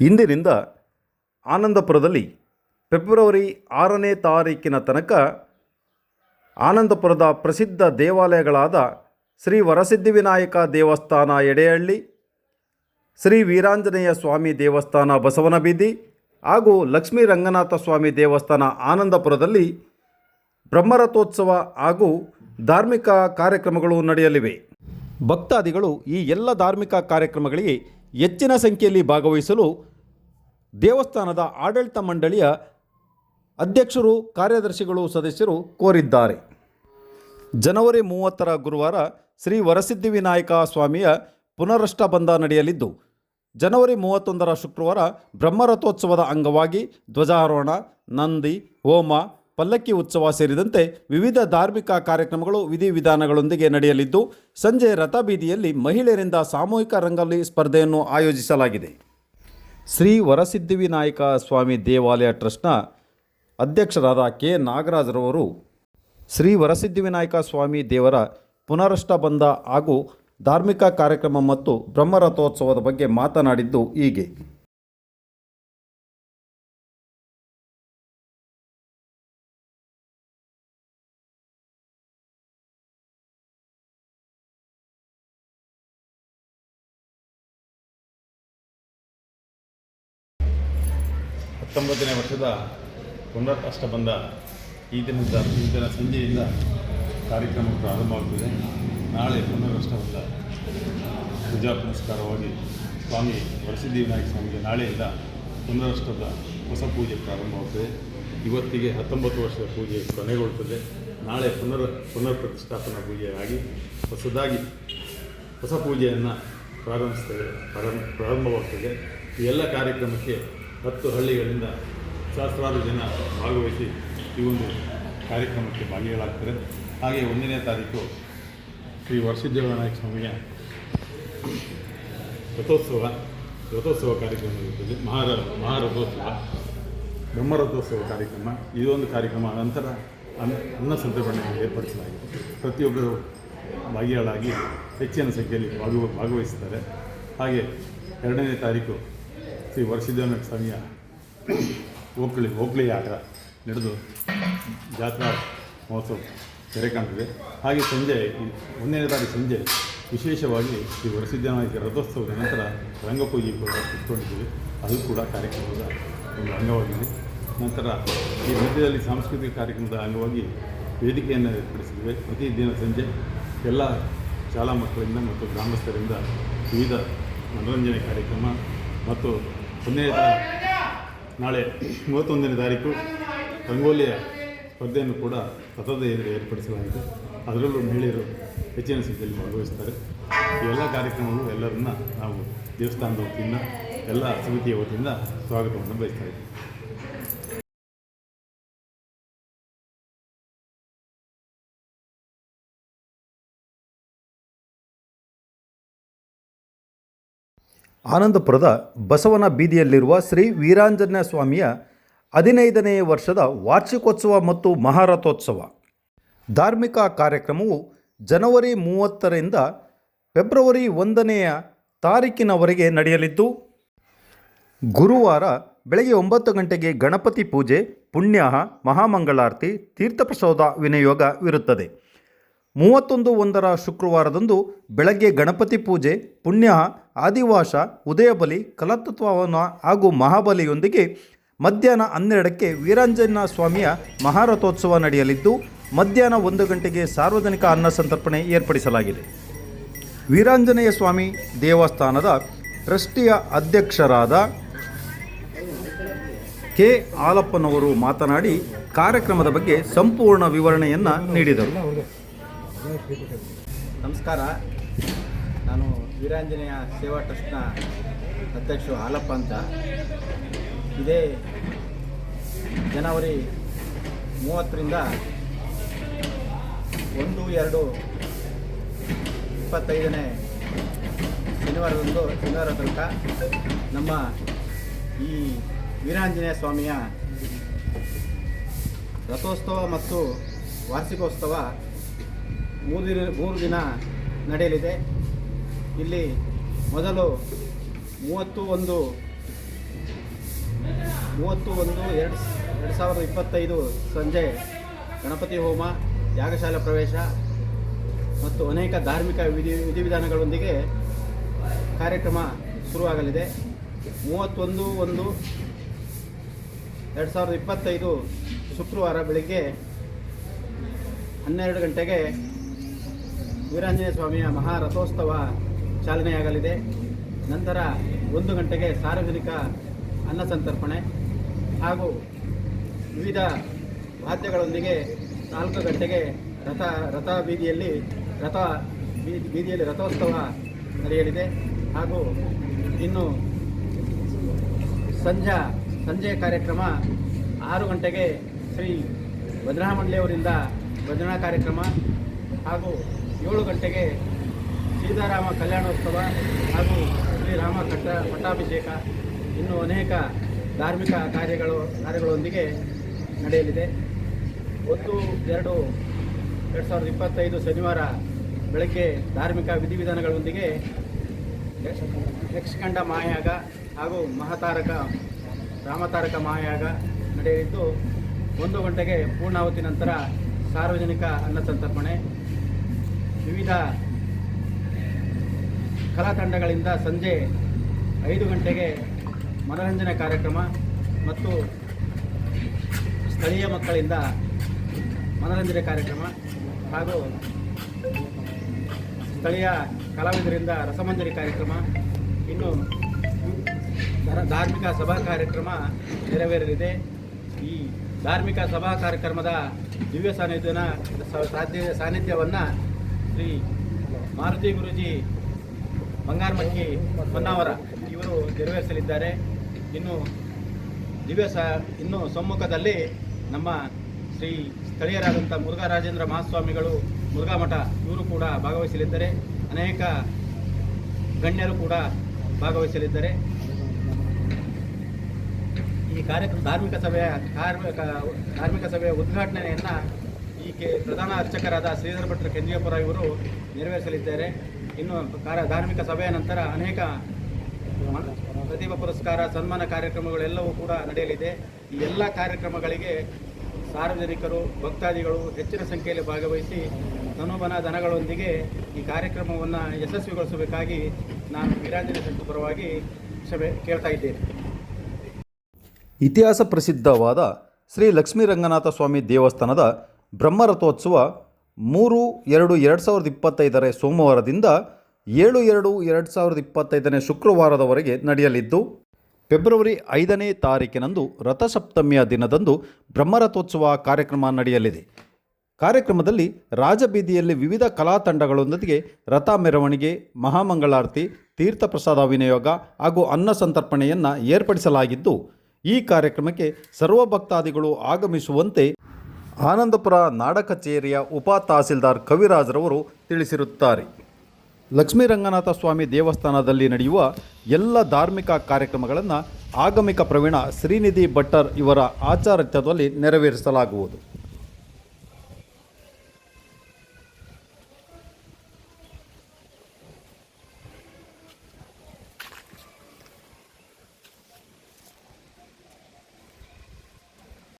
ಇಂದಿನಿಂದ ಆನಂದಪುರದಲ್ಲಿ ಫೆಬ್ರವರಿ ಆರನೇ ತಾರೀಕಿನ ತನಕ ಆನಂದಪುರದ ಪ್ರಸಿದ್ಧ ದೇವಾಲಯಗಳಾದ ಶ್ರೀ ವರಸಿದ್ಧಿವಿನಾಯಕ ದೇವಸ್ಥಾನ ಎಡೆಹಳ್ಳಿ, ಶ್ರೀ ವೀರಾಂಜನೇಯ ಸ್ವಾಮಿ ದೇವಸ್ಥಾನ ಬಸವನಬೀದಿ ಹಾಗೂ ಲಕ್ಷ್ಮೀ ರಂಗನಾಥ ಸ್ವಾಮಿ ದೇವಸ್ಥಾನ ಆನಂದಪುರದಲ್ಲಿ ಬ್ರಹ್ಮರಥೋತ್ಸವ ಹಾಗೂ ಧಾರ್ಮಿಕ ಕಾರ್ಯಕ್ರಮಗಳು ನಡೆಯಲಿವೆ. ಭಕ್ತಾದಿಗಳು ಈ ಎಲ್ಲ ಧಾರ್ಮಿಕ ಕಾರ್ಯಕ್ರಮಗಳಿಗೆ ಹೆಚ್ಚಿನ ಸಂಖ್ಯೆಯಲ್ಲಿ ಭಾಗವಹಿಸಲು ದೇವಸ್ಥಾನದ ಆಡಳಿತ ಮಂಡಳಿಯ ಅಧ್ಯಕ್ಷರು, ಕಾರ್ಯದರ್ಶಿಗಳು ಸದಸ್ಯರು ಕೋರಿದ್ದಾರೆ. ಜನವರಿ ಮೂವತ್ತರ ಗುರುವಾರ ಶ್ರೀ ವರಸಿದ್ಧಿವಿನಾಯಕ ಸ್ವಾಮಿಯ ಪುನರಷ್ಟಬಂಧ ನಡೆಯಲಿದ್ದು, ಜನವರಿ ಮೂವತ್ತೊಂದರ ಶುಕ್ರವಾರ ಬ್ರಹ್ಮರಥೋತ್ಸವದ ಅಂಗವಾಗಿ ಧ್ವಜಾರೋಹಣ, ನಂದಿ, ಹೋಮ ಪಲ್ಲಕ್ಕಿ ಉತ್ಸವ ಸೇರಿದಂತೆ ವಿವಿಧ ಧಾರ್ಮಿಕ ಕಾರ್ಯಕ್ರಮಗಳು ವಿಧಿವಿಧಾನಗಳೊಂದಿಗೆ ನಡೆಯಲಿದ್ದು, ಸಂಜೆ ರಥಬೀದಿಯಲ್ಲಿ ಮಹಿಳೆಯರಿಂದ ಸಾಮೂಹಿಕ ರಂಗೋಲಿ ಸ್ಪರ್ಧೆಯನ್ನು ಆಯೋಜಿಸಲಾಗಿದೆ. ಶ್ರೀ ವರಸಿದ್ಧಿವಿನಾಯಕ ಸ್ವಾಮಿ ದೇವಾಲಯ ಟ್ರಸ್ಟ್ನ ಅಧ್ಯಕ್ಷರಾದ ಕೆ. ನಾಗರಾಜರವರು ಶ್ರೀ ವರಸಿದ್ಧಿವಿನಾಯಕ ಸ್ವಾಮಿ ದೇವರ ಪುನರಷ್ಟಬಂಧ ಹಾಗೂ ಧಾರ್ಮಿಕ ಕಾರ್ಯಕ್ರಮ ಮತ್ತು ಬ್ರಹ್ಮರಥೋತ್ಸವದ ಬಗ್ಗೆ ಮಾತನಾಡಿದ್ದು ಹೀಗೆ. ಹತ್ತೊಂಬತ್ತನೇ ವರ್ಷದ ಪುನರ್ ಅಷ್ಟಬಂಧ ಈ ದಿನದ, ಈ ದಿನ ಸಂಜೆಯಿಂದ ಕಾರ್ಯಕ್ರಮ ಪ್ರಾರಂಭವಾಗ್ತದೆ ನಾಳೆ ಪುನರ್ ಅಷ್ಟಬಂಧ ಪೂಜಾ ಪುನಸ್ಕಾರವಾಗಿ ಸ್ವಾಮಿ ವರಸಿದ್ಧಿ ವಿನಾಯಕ ಸ್ವಾಮಿಗೆ ನಾಳೆಯಿಂದ ಪುನರಷ್ಟದ ಹೊಸ ಪೂಜೆ ಪ್ರಾರಂಭವಾಗ್ತದೆ ಇವತ್ತಿಗೆ ಹತ್ತೊಂಬತ್ತು ವರ್ಷದ ಪೂಜೆ ಕೊನೆಗೊಳ್ಳುತ್ತದೆ ನಾಳೆ ಪುನರ್ ಪುನರ್ ಪ್ರತಿಷ್ಠಾಪನಾ ಪೂಜೆಯಾಗಿ ಹೊಸದಾಗಿ ಹೊಸ ಪೂಜೆಯನ್ನು ಪ್ರಾರಂಭಿಸ್ತೇವೆ ಪ್ರಾರಂಭ, ಪ್ರಾರಂಭವಾಗ್ತದೆ. ಈ ಎಲ್ಲ ಕಾರ್ಯಕ್ರಮಕ್ಕೆ ಹತ್ತು ಹಳ್ಳಿಗಳಿಂದ ಸಹಸ್ರಾರು ಜನ ಭಾಗವಹಿಸಿ ಈ ಒಂದು ಕಾರ್ಯಕ್ರಮಕ್ಕೆ ಭಾಗಿಗಳಾಗ್ತಾರೆ. ಹಾಗೆ ಒಂದನೇ ತಾರೀಕು ಶ್ರೀ ವರ್ಷಿದ್ದೇವನಾಯಕ ಸ್ವಾಮಿಯ ರಥೋತ್ಸವ ರಥೋತ್ಸವ ಕಾರ್ಯಕ್ರಮ ಇರುತ್ತದೆ ಮಹಾರ, ಮಹಾರಥೋತ್ಸವ, ಬ್ರಹ್ಮರಥೋತ್ಸವ ಕಾರ್ಯಕ್ರಮ. ಇದೊಂದು ಕಾರ್ಯಕ್ರಮ. ನಂತರ ಅನ್ನ ಅನ್ನ ಸಂತರ್ಪಣೆ ಏರ್ಪಡಿಸಲಾಗಿದೆ. ಪ್ರತಿಯೊಬ್ಬರು ಭಾಗಿಗಳಾಗಿ ಹೆಚ್ಚಿನ ಸಂಖ್ಯೆಯಲ್ಲಿ ಭಾಗವ, ಭಾಗವಹಿಸ್ತಾರೆ. ಹಾಗೆ ಎರಡನೇ ತಾರೀಕು ಶ್ರೀ ವರಸಿದ್ದೇವನ ಸಮಯ. ಓಕಳಿ ಹೋಗ್ಲಿ ಆಟ ನಡೆದು ಜಾತ್ರಾ ಮಹೋತ್ಸವ ತೆರೆ ಕಾಣ್ತದೆ. ಹಾಗೆ ಸಂಜೆ, ಒಂದನೇ ತಾರೀಕು ಸಂಜೆ ವಿಶೇಷವಾಗಿ ಈ ವರಸಿದ್ದೇವನಾಯಕ ರಥೋತ್ಸವದ ನಂತರ ರಂಗಪೂಜೆ ಕೂಡ ಇಟ್ಕೊಂಡಿದ್ದೀವಿ. ಅದು ಕೂಡ ಕಾರ್ಯಕ್ರಮದ ಒಂದು ಅಂಗವಾಗಿದೆ. ನಂತರ ಈ ಮಧ್ಯದಲ್ಲಿ ಸಾಂಸ್ಕೃತಿಕ ಕಾರ್ಯಕ್ರಮದ ಅಂಗವಾಗಿ ವೇದಿಕೆಯನ್ನು ಏರ್ಪಡಿಸಿದ್ದೇವೆ. ಪ್ರತಿ ದಿನ ಸಂಜೆ ಎಲ್ಲ ಶಾಲಾ ಮಕ್ಕಳಿಂದ ಮತ್ತು ಗ್ರಾಮಸ್ಥರಿಂದ ವಿವಿಧ ಮನೋರಂಜನೆ ಕಾರ್ಯಕ್ರಮ ಮತ್ತು ಒಂದನೇ ನಾಳೆ ಮೂವತ್ತೊಂದನೇ ತಾರೀಕು ರಂಗೋಲಿಯ ಸ್ಪರ್ಧೆಯನ್ನು ಕೂಡ ಸತತ ಏರ್ಪಡಿಸಲಾಗಿದೆ. ಅದರಲ್ಲೂ ಮಹಿಳೆಯರು ಹೆಚ್ಚಿನ ಸಂಖ್ಯೆಯಲ್ಲಿ ಭಾಗವಹಿಸ್ತಾರೆ ಈ ಎಲ್ಲ ಕಾರ್ಯಕ್ರಮಗಳು ಎಲ್ಲರನ್ನ ನಾವು ದೇವಸ್ಥಾನದ ವತಿಯಿಂದ, ಎಲ್ಲ ಸಮಿತಿಯ ವತಿಯಿಂದ ಸ್ವಾಗತವನ್ನು ಬಯಸ್ತಾ ಇದ್ದೀವಿ. ಆನಂದಪುರದ ಬಸವನ ಬೀದಿಯಲ್ಲಿರುವ ಶ್ರೀ ವೀರಾಂಜನೇಯ ಸ್ವಾಮಿಯ ಹದಿನೈದನೇ ವರ್ಷದ ವಾರ್ಷಿಕೋತ್ಸವ ಮತ್ತು ಮಹಾರಥೋತ್ಸವ. ಧಾರ್ಮಿಕ ಕಾರ್ಯಕ್ರಮವು ಜನವರಿ ಮೂವತ್ತರಿಂದ ಫೆಬ್ರವರಿ ಒಂದನೆಯ ತಾರೀಕಿನವರೆಗೆ ನಡೆಯಲಿದ್ದು, ಗುರುವಾರ ಬೆಳಗ್ಗೆ ಒಂಬತ್ತು ಗಂಟೆಗೆ ಗಣಪತಿ ಪೂಜೆ, ಪುಣ್ಯಾಹ, ಮಹಾಮಂಗಳಾರತಿ, ತೀರ್ಥಪ್ರಸೋದ ವಿನಿಯೋಗವಿರುತ್ತದೆ. ಮೂವತ್ತೊಂದು ಒಂದರ ಶುಕ್ರವಾರದಂದು ಬೆಳಗ್ಗೆ ಗಣಪತಿ ಪೂಜೆ, ಪುಣ್ಯ, ಆದಿವಾಸ ಉದಯಬಲಿ ಕಲತತ್ವವನ ಹಾಗೂ ಮಹಾಬಲಿಯೊಂದಿಗೆ ಮಧ್ಯಾಹ್ನ ಹನ್ನೆರಡಕ್ಕೆ ವೀರಾಂಜನ ಸ್ವಾಮಿಯ ಮಹಾರಥೋತ್ಸವ ನಡೆಯಲಿದ್ದು, ಮಧ್ಯಾಹ್ನ ಒಂದು ಗಂಟೆಗೆ ಸಾರ್ವಜನಿಕ ಅನ್ನ ಸಂತರ್ಪಣೆ ಏರ್ಪಡಿಸಲಾಗಿದೆ. ವೀರಾಂಜನೇಯ ಸ್ವಾಮಿ ದೇವಸ್ಥಾನದ ಟ್ರಸ್ಟಿಯ ಅಧ್ಯಕ್ಷರಾದ ಕೆ. ಆಲಪ್ಪನವರು ಮಾತನಾಡಿ, ಕಾರ್ಯಕ್ರಮದ ಬಗ್ಗೆ ಸಂಪೂರ್ಣ ವಿವರಣೆಯನ್ನು ನೀಡಿದರು. ನಮಸ್ಕಾರ. ನಾನು ವೀರಾಂಜನೇಯ ಸೇವಾ ಟ್ರಸ್ಟ್ನ ಅಧ್ಯಕ್ಷ ಹಾಲಪ್ಪ ಅಂತ. ಇದೇ ಜನವರಿ ಮೂವತ್ತರಿಂದ ಒಂದು, ಎರಡು, ಇಪ್ಪತ್ತೈದನೇ ಶನಿವಾರದಂದು ಶನಿವಾರ ತನಕ ನಮ್ಮ ಈ ವೀರಾಂಜನೇಯ ಸ್ವಾಮಿಯ ರಥೋತ್ಸವ ಮತ್ತು ವಾರ್ಷಿಕೋತ್ಸವ ಮೂರು ದಿನ ಮೂರು ದಿನ ನಡೆಯಲಿದೆ. ಇಲ್ಲಿ ಮೊದಲು ಮೂವತ್ತು ಒಂದು ಮೂವತ್ತು ಒಂದು ಎರಡು ಎರಡು ಸಾವಿರದ ಇಪ್ಪತ್ತೈದು ಸಂಜೆ ಗಣಪತಿ ಹೋಮ, ಯಾಗಶಾಲಾ ಪ್ರವೇಶ ಮತ್ತು ಅನೇಕ ಧಾರ್ಮಿಕ ವಿಧಿ ವಿಧಿವಿಧಾನಗಳೊಂದಿಗೆ ಕಾರ್ಯಕ್ರಮ ಶುರುವಾಗಲಿದೆ. ಮೂವತ್ತೊಂದು ಒಂದು ಎರಡು ಸಾವಿರದ ಇಪ್ಪತ್ತೈದು ಶುಕ್ರವಾರ ಬೆಳಿಗ್ಗೆ ಹನ್ನೆರಡು ಗಂಟೆಗೆ ವೀರಾಂಜನೇಯ ಸ್ವಾಮಿಯ ಮಹಾರಥೋತ್ಸವ ಚಾಲನೆಯಾಗಲಿದೆ. ನಂತರ ಒಂದು ಗಂಟೆಗೆ ಸಾರ್ವಜನಿಕ ಅನ್ನ ಸಂತರ್ಪಣೆ ಹಾಗೂ ವಿವಿಧ ವಾದ್ಯಗಳೊಂದಿಗೆ ನಾಲ್ಕು ಗಂಟೆಗೆ ರಥ ರಥ ಬೀದಿಯಲ್ಲಿ, ರಥ ಬೀದಿ, ಬೀದಿಯಲ್ಲಿ ರಥೋತ್ಸವ ನಡೆಯಲಿದೆ. ಹಾಗೂ ಇನ್ನು ಸಂಜೆ ಸಂಜೆ ಕಾರ್ಯಕ್ರಮ ಆರು ಗಂಟೆಗೆ ಶ್ರೀ ಭದ್ರಾ ಮಂಡಳಿಯವರಿಂದ ಭಜನಾ ಕಾರ್ಯಕ್ರಮ ಹಾಗೂ ಏಳು ಗಂಟೆಗೆ ಸೀತಾರಾಮ ಕಲ್ಯಾಣೋತ್ಸವ ಹಾಗೂ ಶ್ರೀರಾಮ ಕಟ್ಟ ಪಟ್ಟಾಭಿಷೇಕ, ಇನ್ನೂ ಅನೇಕ ಧಾರ್ಮಿಕ ಕಾರ್ಯಗಳು, ಕಾರ್ಯಗಳೊಂದಿಗೆ ನಡೆಯಲಿದೆ. ಒಂದು, ಎರಡು ಎರಡು ಸಾವಿರದ ಇಪ್ಪತ್ತೈದು ಶನಿವಾರ ಬೆಳಗ್ಗೆ ಧಾರ್ಮಿಕ ವಿಧಿವಿಧಾನಗಳೊಂದಿಗೆ ಯಕ್ಷಗಂಡ ಮಹಾಯಾಗ ಹಾಗೂ ಮಹಾತಾರಕ, ರಾಮತಾರಕ ಮಹಾಯಾಗ ನಡೆಯಲಿದ್ದು, ಒಂದು ಗಂಟೆಗೆ ಪೂರ್ಣಾವತಿ ನಂತರ ಸಾರ್ವಜನಿಕ ಅನ್ನ ಸಂತರ್ಪಣೆ ವಿವಿಧ ಕಲಾತಂಡಗಳಿಂದ ಸಂಜೆ ಐದು ಗಂಟೆಗೆ ಮನೋರಂಜನೆ ಕಾರ್ಯಕ್ರಮ ಮತ್ತು ಸ್ಥಳೀಯ ಮಕ್ಕಳಿಂದ ಮನೋರಂಜನೆ ಕಾರ್ಯಕ್ರಮ ಹಾಗೂ ಸ್ಥಳೀಯ ಕಲಾವಿದರಿಂದ ರಸಮಂಜರಿ ಕಾರ್ಯಕ್ರಮ, ಇನ್ನು ಧರ- ಧಾರ್ಮಿಕ ಸಭಾ ಕಾರ್ಯಕ್ರಮ ನೆರವೇರಲಿದೆ. ಈ ಧಾರ್ಮಿಕ ಸಭಾ ಕಾರ್ಯಕ್ರಮದ ದಿವ್ಯ ಸಾನ್ನಿಧ್ಯನ ಸಾನ್ನಿಧ್ಯವನ್ನು ಶ್ರೀ ಮಾರುತಿ ಗುರುಜಿ ಬಂಗಾರಮಕ್ಕಿ ಹೊನ್ನಾವರ. ಇವರು ನೆರವೇರಿಸಲಿದ್ದಾರೆ. ಇನ್ನು ದಿವ್ಯ ಇನ್ನು ಸಮ್ಮುಖದಲ್ಲಿ ನಮ್ಮ ಶ್ರೀ ಸ್ಥಳೀಯರಾದಂಥ ಮುರುಘರಾಜೇಂದ್ರ ಮಹಾಸ್ವಾಮಿಗಳು, ಮುರುಘಾ ಮಠ, ಇವರು ಕೂಡ ಭಾಗವಹಿಸಲಿದ್ದಾರೆ. ಅನೇಕ ಗಣ್ಯರು ಕೂಡ ಭಾಗವಹಿಸಲಿದ್ದಾರೆ. ಈ ಕಾರ್ಯಕ್ರಮ, ಧಾರ್ಮಿಕ ಸಭೆಯ, ಕಾರ್ಮಿಕ, ಧಾರ್ಮಿಕ ಸಭೆಯ ಉದ್ಘಾಟನೆಯನ್ನು ಈ ಕೆ ಪ್ರಧಾನ ಅರ್ಚಕರಾದ ಶ್ರೀಧರ ಭಟ್ರ ಕೆಂದಿಯಪುರ ಇವರು ನೆರವೇರಿಸಲಿದ್ದಾರೆ. ಇನ್ನು ಕಾರ ಧಾರ್ಮಿಕ ಸಭೆಯ ನಂತರ ಅನೇಕ ಪ್ರತಿಭಾ ಪುರಸ್ಕಾರ, ಸನ್ಮಾನ ಕಾರ್ಯಕ್ರಮಗಳೆಲ್ಲವೂ ಕೂಡ ನಡೆಯಲಿದೆ. ಈ ಎಲ್ಲ ಕಾರ್ಯಕ್ರಮಗಳಿಗೆ ಸಾರ್ವಜನಿಕರು, ಭಕ್ತಾದಿಗಳು ಹೆಚ್ಚಿನ ಸಂಖ್ಯೆಯಲ್ಲಿ ಭಾಗವಹಿಸಿ ಧನುಬನ ದನಗಳೊಂದಿಗೆ ಈ ಕಾರ್ಯಕ್ರಮವನ್ನು ಯಶಸ್ವಿಗೊಳಿಸಬೇಕಾಗಿ ನಾನು ವೀರಾಂಜನ ಪರವಾಗಿ ಸಭೆ ಕೇಳ್ತಾ ಇದ್ದೇನೆ. ಇತಿಹಾಸ ಪ್ರಸಿದ್ಧವಾದ ಶ್ರೀ ಲಕ್ಷ್ಮೀ ರಂಗನಾಥ ಸ್ವಾಮಿ ದೇವಸ್ಥಾನದ ಬ್ರಹ್ಮರಥೋತ್ಸವ ಮೂರು, ಎರಡು ಎರಡು ಸಾವಿರದ ಇಪ್ಪತ್ತೈದರ ಸೋಮವಾರದಿಂದ ಏಳು, ಎರಡು ಎರಡು ಸಾವಿರದ ಇಪ್ಪತ್ತೈದನೇ ಶುಕ್ರವಾರದವರೆಗೆ ನಡೆಯಲಿದ್ದು, ಫೆಬ್ರವರಿ ಐದನೇ ತಾರೀಕಿನಂದು ರಥಸಪ್ತಮಿಯ ದಿನದಂದು ಬ್ರಹ್ಮರಥೋತ್ಸವ ಕಾರ್ಯಕ್ರಮ ನಡೆಯಲಿದೆ. ಕಾರ್ಯಕ್ರಮದಲ್ಲಿ ರಾಜಬೀದಿಯಲ್ಲಿ ವಿವಿಧ ಕಲಾ ತಂಡಗಳೊಂದಿಗೆ ರಥ ಮೆರವಣಿಗೆ, ಮಹಾಮಂಗಳಾರತಿ, ತೀರ್ಥಪ್ರಸಾದ ವಿನಿಯೋಗ ಹಾಗೂ ಅನ್ನ ಸಂತರ್ಪಣೆಯನ್ನು ಏರ್ಪಡಿಸಲಾಗಿದ್ದು, ಈ ಕಾರ್ಯಕ್ರಮಕ್ಕೆ ಸರ್ವ ಭಕ್ತಾದಿಗಳು ಆಗಮಿಸುವಂತೆ ಆನಂದಪುರ ನಾಡ ಕಚೇರಿಯ ಉಪ ತಹಸೀಲ್ದಾರ್ ಕವಿರಾಜ್ರವರು ತಿಳಿಸಿರುತ್ತಾರೆ. ಲಕ್ಷ್ಮೀ ರಂಗನಾಥ ಸ್ವಾಮಿ ದೇವಸ್ಥಾನದಲ್ಲಿ ನಡೆಯುವ ಎಲ್ಲ ಧಾರ್ಮಿಕ ಕಾರ್ಯಕ್ರಮಗಳನ್ನು ಆಗಮಿಕ ಪ್ರವೀಣ ಶ್ರೀನಿಧಿ ಭಟ್ಟರ್ ಇವರ ಆಚಾರತ್ಯದಲ್ಲಿ ನೆರವೇರಿಸಲಾಗುವುದು.